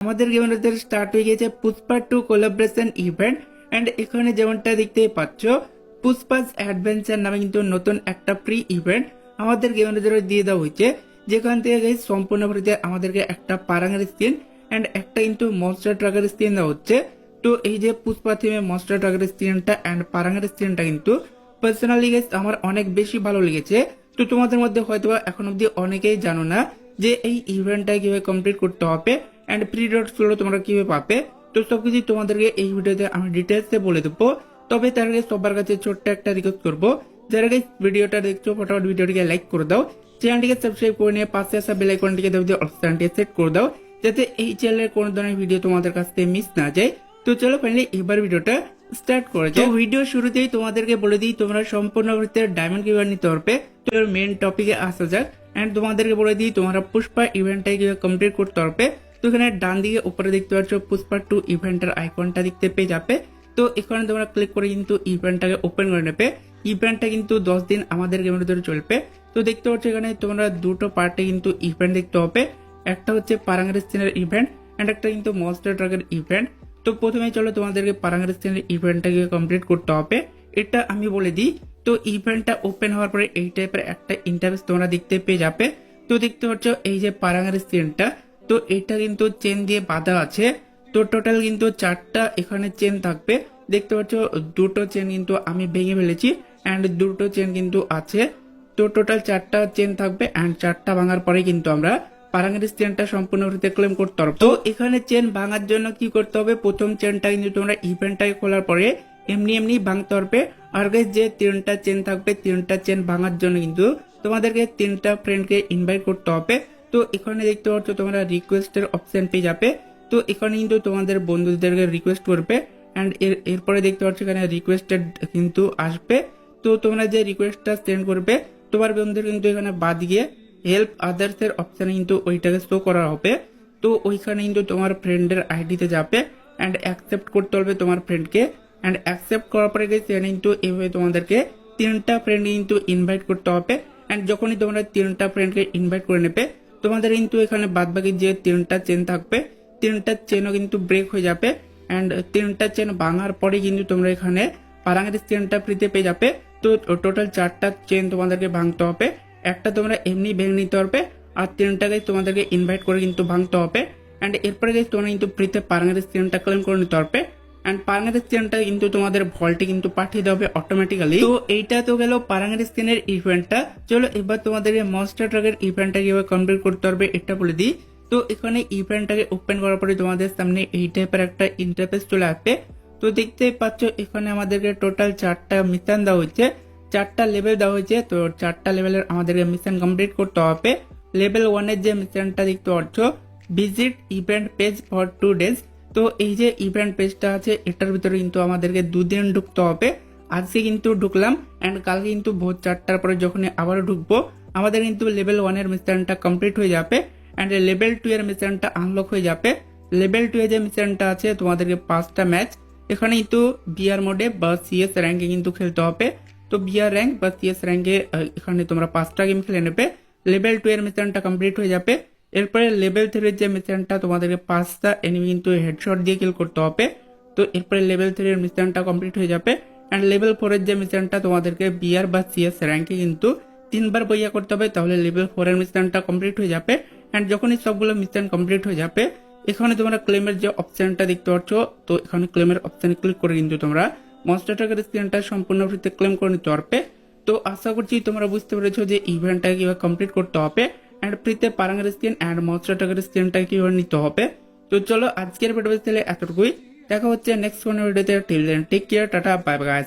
আমাদের গেমের স্টার্ট হয়ে গেছে Pushpa two collaboration event end এখানে যেমনটা দেখতেই পাচ্ছ, পুষ্পাস অ্যাডভেঞ্চার নামে কিন্তু নতুন একটা প্রি ইভেন্ট আমাদের গেমের দিয়ে দেওয়া হয়েছে। যেখান থেকে guys সম্পূর্ণ ফ্রিতে আমাদেরকে একটা পারাঙের স্কিন এন্ড একটা কিন্তু মনস্টার ট্রাকের স্কিন দেওয়া হচ্ছে। তো এই যে পুষ্পা থিমে মনস্টার ট্রাকের স্কিনটা এন্ড পারাঙের স্কিনটা কিন্তু পার্সোনালি গেস আমার অনেক বেশি ভালো লেগেছে। তো তোমাদের মধ্যে হয়তো এখন অব্দি অনেকেই জানো না যে এই ইভেন্টটা কীভাবে কমপ্লিট করতে হবে এন্ড প্রি ডটসগুলো তোমরা কীভাবে পাবে? তো সবকিছু তোমাদেরকে এই ভিডিওতে আমি ডিটেলসে বলে দেবো। তবে তার আগে সবার কাছে ছোট্ট একটা রিকোয়েস্ট করব। যারা guys ভিডিওটা দেখছ, ফটাফট ভিডিওটিকে লাইক করে দাও। চ্যানেলটিকে সাবস্ক্রাইব করে নিয়ে পাশে আসা বেল আইকনটিকে দাও দিয়ে অপশনটি সেট করে দাও। যাতে এই চ্যানেলের কোনো ধরনের ভিডিও তোমাদের কাছ থেকে মিস না যায়। তো চলো ফাইনালি এবার ভিডিওটা স্টার্ট করে যাও ভিডিও শুরুতেই তোমাদেরকে বলে দিই, তোমরা সম্পূর্ণ ভিতরে ডায়মন্ড কীভাবে নিতে পারবে। তো মেন টপিকে আসা যাক। এন্ড তোমাদেরকে বলে দিই, তোমরা পুষ্পা ইভেন্টটা কীভাবে কমপ্লিট করতে পারবে। এখানে ডান দিকে উপরে দেখতে পাচ্ছ পুষ্পা টু ইভেন্টের আইকনটা দেখতে পেয়ে যাবে। তো এখানে তোমরা ক্লিক করে কিন্তু ইভেন্টটাকে ওপেন করে নেবে। ইভেন্টটা কিন্তু দশ দিন আমাদের গেমের ধরে চলবে। তো দেখতে পাচ্ছ এখানে তোমরা দুটো পার্টে কিন্তু ইভেন্ট দেখতে হবে একটা হচ্ছে পারাঙ্গার স্টেনের ইভেন্ট এন্ড একটা কিন্তু মনস্টার ট্রাকের ইভেন্ট তো প্রথমে চলো তোমাদেরকে পারাঙ্গার স্টেনের ইভেন্টটাকে কমপ্লিট করতে হবে। এটা আমি বলে দিই। তো ইভেন্টটা ওপেন হওয়ার পরে এই টাইপের একটা ইন্টারভিউ তোমরা দেখতে পেয়ে যাবে। তো দেখতে পাচ্ছ এই যে পারাঙ্গার স্টেনটা তো এটা কিন্তু চেন দিয়ে বাঁধা আছে। তো টোটাল কিন্তু চারটা এখানে চেন থাকবে। দেখতে পাচ্ছ, দুটো চেন কিন্তু আমি ভেঙে ফেলেছি অ্যান্ড দুটো চেন কিন্তু আছে। তো টোটাল চারটা চেন থাকবে অ্যান্ড চারটা ভাঙার পরে কিন্তু আমরা পারাঙ্গের চেনটা সম্পূর্ণ রূপে ক্লেম করতে পারব। তো এখানে চেন ভাঙার জন্য কি করতে হবে? প্রথম চেনটা কিন্তু তোমরা ইভেন্টটাকে খোলার পরে এমনি এমনি ভাঙতে পারবে। আর যে তিনটা চেন থাকবে, তিনটা চেন ভাঙার জন্য কিন্তু তোমাদেরকে তিনটা ফ্রেন্ডকে ইনভাইট করতে হবে। তো এখানে দেখতে পাচ্ছ তোমরা রিকোয়েস্টের অপশন পেয়ে যাবে। তো এখানে কিন্তু তোমাদের বন্ধুদেরকে রিকোয়েস্ট করবে। অ্যান্ড এর, এরপরে দেখতে পাচ্ছ এখানে রিকোয়েস্টেড কিন্তু আসবে। তো তোমরা যে রিকোয়েস্টটা সেন্ড করবে, তোমার বন্ধুদের কিন্তু এখানে বাদ গিয়ে হেল্প আদার্স এর অপশনে কিন্তু ওইটাকে শো করা হবে। তো ওইখানে কিন্তু তোমার ফ্রেন্ডের আইডিতে যাবে। অ্যান্ড অ্যাকসেপ্ট করতে হবে তোমার ফ্রেন্ডকে অ্যান্ড অ্যাকসেপ্ট করার পরে গেছে কিন্তু এভাবে তোমাদেরকে তিনটা ফ্রেন্ড কিন্তু ইনভাইট করতে হবে। অ্যান্ড যখনই তোমরা তিনটা ফ্রেন্ডকে ইনভাইট করে নেবে তোমাদের কিন্তু এখানে বাদ বাকি যে তিনটা চেন থাকবে, তিনটা চেনও কিন্তু ব্রেক হয়ে যাবে অ্যান্ড তিনটা চেন ভাঙার পরে কিন্তু তোমরা এখানে পারাঙ্গের চেনটা ফ্রিতে পেয়ে যাবে। তো টোটাল চারটা চেন তোমাদেরকে ভাঙতে হবে। একটা তোমরা এমনি ভেঙে নিতে পারবে আর তিনটাকে তোমাদেরকে ইনভাইট করে কিন্তু ভাঙতে হবে। অ্যান্ড এরপরে তোমরা কিন্তু ফ্রিতে পারাঙ্গের চেনটা ক্লেম করে নিতে পারবে। অ্যান্ড পারাঙ্গের চেনটা কিন্তু তোমাদের ভল্টে কিন্তু পাঠিয়ে দেবে অটোমেটিক্যালি তো এইটা তো গেল পারাঙ্গের স্ক্রিনের ইভেন্টটা চলো এবার তোমাদের মনস্টার ট্রাকের ইভেন্টটা কীভাবে কমপ্লিট করতে পারবে এটা বলে দিই। তো এখানে ইভেন্টটাকে ওপেন করার পরে তোমাদের সামনে এই টাইপের একটা ইন্টারফেস চলে আসবে। তো দেখতেই পাচ্ছ, এখানে আমাদেরকে টোটাল চারটা মিশন দেওয়া হয়েছে। চারটা লেভেল দেওয়া হয়েছে, তো চারটা লেভেলের আমাদেরকে মিশন কমপ্লিট করতে হবে। লেভেল ওয়ানের যে মিশনটা দেখতে পাচ্ছ visit event page for two days তো এই যে ইভেন্ট পেজটা আছে, এটার ভিতরে কিন্তু আমাদেরকে দুদিন ঢুকতে হবে। আজকে কিন্তু ঢুকলাম অ্যান্ড কালকে কিন্তু ভোর চারটার পরে যখন আবারও ঢুকবো, আমাদের কিন্তু লেভেল ওয়ানের মিশনটা কমপ্লিট হয়ে যাবে অ্যান্ড লেভেল টু এর মিশনটা আনলক হয়ে যাবে। লেভেল টু এর যে মিশনটা আছে, তোমাদেরকে পাঁচটা ম্যাচ এখানে কিন্তু বিআর মোডে বা সিএস র্যাঙ্কে কিন্তু খেলতে হবে। তো বিআর র্যাঙ্ক বা সিএস র্যাঙ্কে এখানে তোমরা পাঁচটা গেম খেলে নেবে। লেভেল টু এর মিশনটা কমপ্লিট হয়ে যাবে। এরপরে লেভেল থ্রির যে মিশনটা তোমাদেরকে পাঁচটা এনিমি কিন্তু হেডশট দিয়ে কিল করতে হবে, তো এরপরে লেভেল থ্রি এর মিশনটা কমপ্লিট হয়ে যাবে অ্যান্ড লেভেল ফোর এর যে মিশনটা তোমাদেরকে বিআর বা সিএস র্যাঙ্কে কিন্তু তিনবার বইয়া করতে হবে, তাহলে লেভেল ফোর এর মিশনটা কমপ্লিট হয়ে যাবে অ্যান্ড যখনই সবগুলো মিশন কমপ্লিট হয়ে যাবে, এখানে তোমরা ক্লেমের যে অপশনটা দেখতে পাচ্ছ, তো এখানে ক্লেমের অপশনে ক্লিক করে কিন্তু তোমরা মনস্টার ট্রাকের স্ক্রিনটা সম্পূর্ণ ফ্রিতে ক্লেম করে নিতে পারবে, তো আশা করছি তোমরা বুঝতে পেরেছ যে ইভেন্টটা কীভাবে কমপ্লিট করতে হবে অ্যান্ড ফ্রিতে পারাঙ্গের স্ক্রিন অ্যান্ড মনস্টার টাকার স্ক্রিনটা কীভাবে নিতে হবে? তো চলো আজকের ভিডিও তাহলে এতটুকুই। দেখা হচ্ছে নেক্সট কোনো ভিডিওতে till then take care tata bye bye